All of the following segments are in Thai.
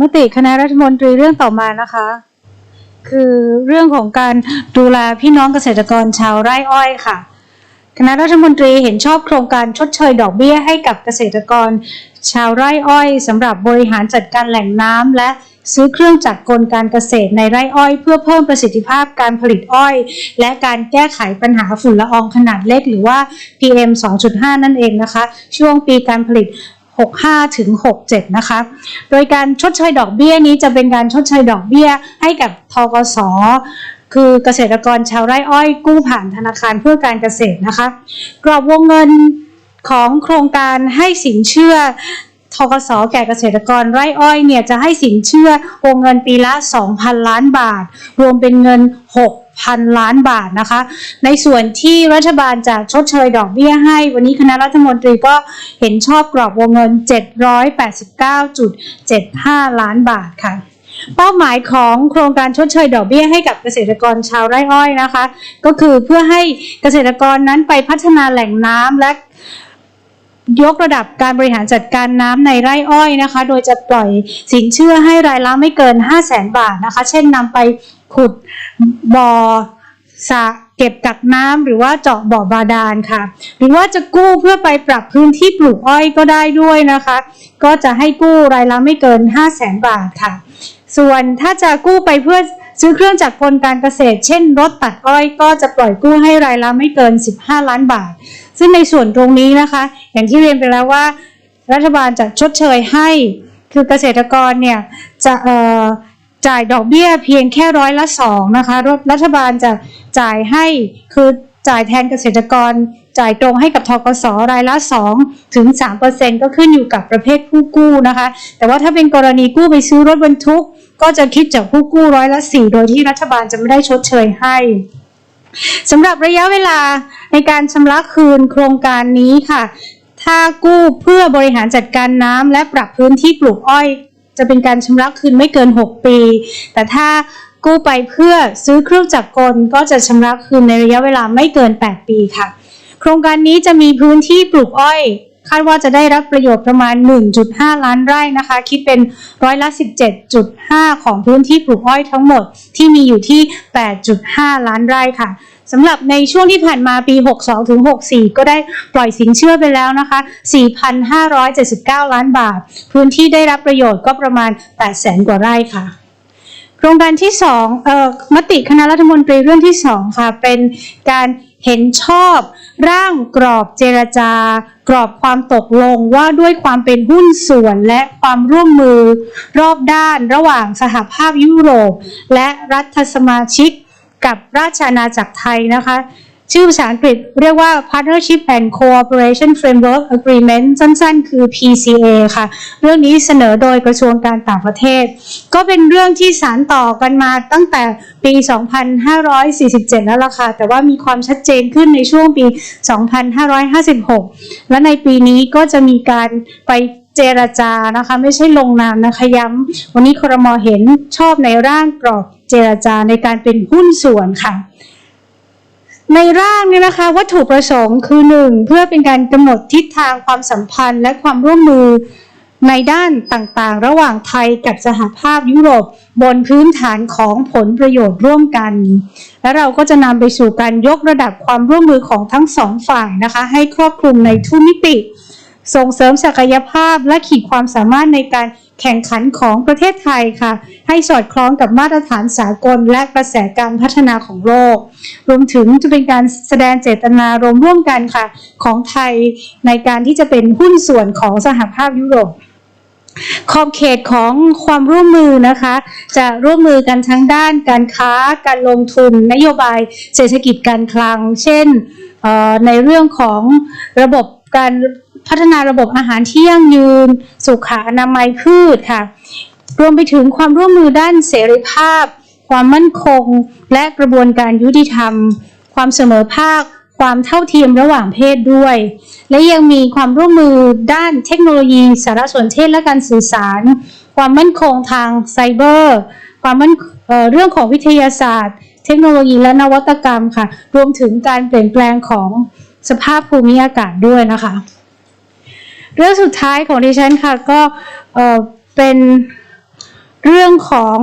มติคณะรัฐมนตรีเรื่องต่อมานะคะ คือเรื่องของการดูแลพี่น้องเกษตรกรชาวไร่อ้อยค่ะคณะรัฐมนตรีเห็นชอบโครงการชดเชยดอกเบี้ยให้กับเกษตรกร ชาวไร่อ้อยสำหรับบริหารจัดการแหล่งน้ำและซื้อเครื่องจักรกลการเกษตรในไร่อ้อย เพื่อเพิ่มประสิทธิภาพการผลิตอ้อย และการแก้ไขปัญหาฝุ่นละอองขนาดเล็กหรือว่า PM 2.5 นั่นเองนะคะ ช่วงปีการผลิต 65ถึง67 นะคะ โดยการชดเชยดอกเบี้ยนี้จะเป็นการชดเชยดอกเบี้ยให้กับทกสคือเกษตรกรชาวไร่อ้อยกู้ผ่านธนาคารเพื่อการเกษตรนะคะ กรอบวงเงินของโครงการให้สินเชื่อทกสแก่เกษตรกรไร่อ้อยเนี่ยจะให้สินเชื่อวงเงินปีละ 2,000 ล้านบาท รวมเป็นเงิน พันล้านบาทนะคะ ในส่วนที่รัฐบาลจะชดเชยดอกเบี้ยให้ วันนี้คณะรัฐมนตรีก็เห็นชอบกรอบวงเงิน 789.75 ล้านบาทค่ะเป้าหมายของโครงการชดเชยดอกเบี้ยให้กับเกษตรกรชาวไร่อ้อยนะคะ ก็คือเพื่อให้เกษตรกรนั้นไปพัฒนาแหล่งน้ำและ ยกระดับการบริหารจัดการน้ำในไร่อ้อยนะคะ โดยจะปล่อยสินเชื่อให้รายละไม่เกิน 5 0 0แสนบาทนะคะ เช่นนำไปขุดบ่อสระเก็บกักน้ำหรือว่าเจาะบ่อบาดาลค่ะ หรือว่าจะกู้เพื่อไปปรับพื้นที่ปลูกอ้อยก็ได้ด้วยนะคะ ก็จะให้กู้รายละไม่เกิน 5 0 0แสนบาทค่ะ ส่วนถ้าจะกู้ไปเพื่อซื้อเครื่องจักรกลการเกษตร เช่น รถตัดอ้อยก็จะปล่อยกู้ให้รายละไม่เกิน 15 ล้านบาท ซึ่งในส่วนตรงนี้นะคะ อย่างที่เรียนไปแล้วว่า รัฐบาลจะชดเชยให้ คือเกษตรกรเนี่ยจะจ่ายดอกเบี้ยเพียงแค่ร้อยละสองนะคะรรัฐบาลจะจ่ายให้คือจ่ายแทนเกษตรกร จ่ายตรงให้กับทกสรายละ2ถึง3%ก็ขึ้นอยู่กับประเภทผู้กู้นะคะ แต่ว่าถ้าเป็นกรณีกู้ไปซื้อรถบรรทุก ก็จะคิดจากผู้กู้ร้อยละ 4 โดยที่รัฐบาลจะไม่ได้ชดเชยให้ สำหรับระยะเวลาในการชำระคืนโครงการนี้ค่ะ ถ้ากู้เพื่อบริหารจัดการน้ำและปรับพื้นที่ปลูกอ้อย จะเป็นการชำระคืนไม่เกิน 6 ปี แต่ถ้ากู้ไปเพื่อซื้อเครื่องจักรกลก็จะชำระคืนในระยะเวลาไม่เกิน 8 ปีค่ะ โครงการนี้จะมีพื้นที่ปลูกอ้อย คาดว่าจะได้รับประโยชน์ประมาณ 1.5 ล้านไร่นะคะ คิดเป็นร้อยละ 17.5 ของพื้นที่ปลูกอ้อยทั้งหมดที่มีอยู่ที่ 8.5 ล้านไร่ค่ะสำหรับในช่วงที่ผ่านมาปี 62 ถึง 64 ก็ได้ปล่อยสินเชื่อไปแล้วนะคะ 4,579 ล้านบาท พื้นที่ได้รับประโยชน์ก็ประมาณ800,000กว่าไร่ค่ะโครงการที่2เอ่อมติคณะรัฐมนตรีเรื่องที่ 2 ค่ะ เป็นการ เห็นชอบ ร่างกรอบเจรจา กรอบความตกลงว่าด้วยความเป็นหุ้นส่วนและความร่วมมือ รอบด้านระหว่างสหภาพยุโรป และรัฐสมาชิกกับราชอาณาจักรไทยนะคะ ชื่อภาษาอังกฤษเรียกว่า Partnership and Cooperation Framework Agreement สั้นๆ คือ PCA ค่ะ เรื่องนี้เสนอโดยกระทรวงการต่างประเทศ ก็เป็นเรื่องที่สารต่อกันมาตั้งแต่ปี 2547 แล้วล่ะค่ะ แต่ว่ามีความชัดเจนขึ้นในช่วงปี 2556 และในปีนี้ก็จะมีการไปเจรจานะคะไม่ใช่ลงนามนะคะย้ำวันนี้ครมเห็นชอบในร่างกรอบเจรจาในการเป็นหุ้นส่วนค่ะ ในร่างเนี่ยนะคะวัตถุประสงค์คือ 1. เพื่อเป็นการกำหนดทิศทางความสัมพันธ์และความร่วมมือในด้านต่างๆ ระหว่างไทยกับสหภาพยุโรปบนพื้นฐานของผลประโยชน์ร่วมกัน และเราก็จะนำไปสู่การยกระดับความร่วมมือของทั้งสองฝ่ายนะคะ ให้ครอบคลุมในทุกมิติ ส่งเสริมศักยภาพและขีดความสามารถในการ แข่งขันของประเทศไทยค่ะ ให้สอดคล้องกับมาตรฐานสากล และกระแสการพัฒนาของโลก รวมถึงจะเป็นการแสดงเจตนารมร่วมกันค่ะ ของไทยในการที่จะเป็นหุ้นส่วนของสหภาพยุโรปขอบเขตของความร่วมมือนะคะ จะร่วมมือกันทั้งด้านการค้าการลงทุนนโยบายเศรษฐกิจการคลัง เช่นในเรื่องของระบบการ พัฒนาระบบอาหารที่ยั่งยืน สุขอนามัยพืชค่ะ รวมไปถึงความร่วมมือด้านเสรีภาพ ความมั่นคง และกระบวนการยุติธรรม ความเสมอภาค ความเท่าเทียมระหว่างเพศด้วย และยังมีความร่วมมือด้านเทคโนโลยี สารสนเทศและการสื่อสาร ความมั่นคงทางไซเบอร์ ความมั่นเเรื่องของวิทยาศาสตร์ เทคโนโลยีและนวัตกรรมค่ะ รวมถึงการเปลี่ยนแปลงของสภาพภูมิอากาศด้วยนะคะ เรื่องสุดท้ายของดิฉันค่ะก็เออเป็นเรื่องของ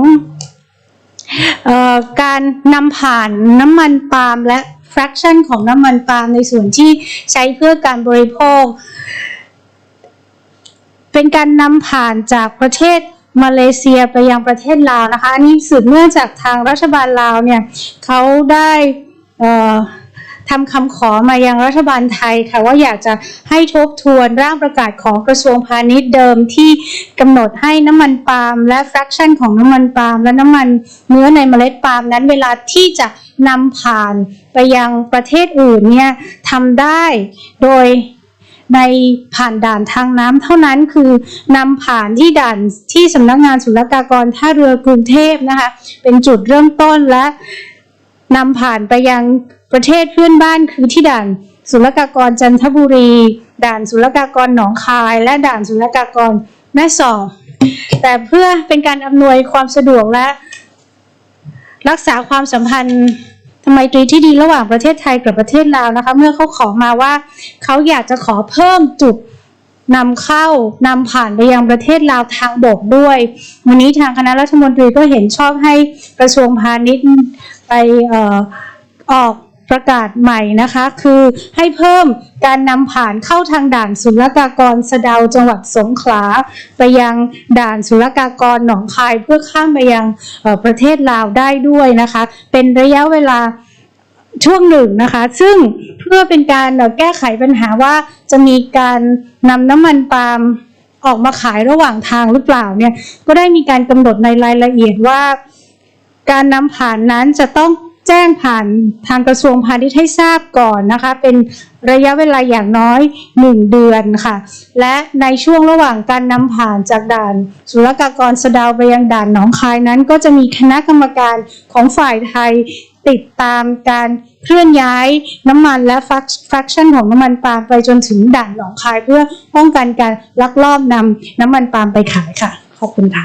เออการนำผ่านน้ำมันปาล์มและ fraction ของน้ำมันปาล์มในส่วนที่ใช้เพื่อการบริโภค เป็นการนำผ่านจากประเทศมาเลเซียไปยังประเทศลาวนะคะ อันนี้สืบเนื่องจากทางรัฐบาลลาวเนี่ยเขาได้เอ่อ ทำคำขอมายังรัฐบาลไทยค่ะว่าอยากจะให้ทบทวนร่างประกาศของกระทรวงพาณิชย์เดิมที่กำหนดให้น้ำมันปาล์มและ fraction ของน้ำมันปาล์มและน้ำมันเนื้อในเมล็ดปาล์มนั้นเวลาที่จะนำผ่านไปยังประเทศอื่นเนี่ยทำได้โดยในผ่านด่านทางน้ำเท่านั้นคือนำผ่านที่ด่านที่สำนักงานศุลกากรท่าเรือกรุงเทพนะคะเป็นจุดเริ่มต้นและนำผ่านไปยัง ประเทศเพื่อนบ้านคือที่ด่านศุลกากรจันทบุรี ด่านศุลกากรหนองคาย และด่านศุลกากรแม่สอดแต่เพื่อเป็นการอำนวยความสะดวกและ รักษาความสัมพันธ์ทำไมตรีที่ดีระหว่างประเทศไทยกับประเทศลาวนะคะ เมื่อเขาขอมาว่าเขาอยากจะขอเพิ่มจุดนำเข้านำผ่านไปยังประเทศลาวทางบกด้วย วันนี้ทางคณะรัฐมนตรีก็เห็นชอบให้กระทรวงพาณิชย์ไปเอ่อออก ประกาศใหม่นะคะคือให้เพิ่มการนำผ่านเข้าทางด่านศุลกากรสะเดาจังหวัดสงขลา ไปยังด่านศุลกากรหนองคายเพื่อข้ามไปยังประเทศลาวได้ด้วยนะคะ เป็นระยะเวลาช่วงหนึ่งนะคะ ซึ่งเพื่อเป็นการแก้ไขปัญหาว่าจะมีการนำน้ำมันปาล์มออกมาขายระหว่างทางหรือเปล่าเนี่ยก็ได้มีการกำหนดในรายละเอียดว่า การนำผ่านนั้นจะต้อง แจ้งผ่านทางกระทรวงพาณิชย์ให้ทราบก่อนนะคะ เป็นระยะเวลาอย่างน้อย 1 เดือนค่ะ และในช่วงระหว่างการนำผ่านจากด่านศุลกากรสเดาวไปยังด่านหนองคายนั้น ก็จะมีคณะกรรมการของฝ่ายไทยติดตามการเคลื่อนย้ายน้ำมันและฟักชันของน้ำมันปาล์มไปจนถึงด่านหนองคายเพื่อป้องกันการลักลอบนำน้ำมันปาล์มไปขายค่ะ ขอบคุณค่ะ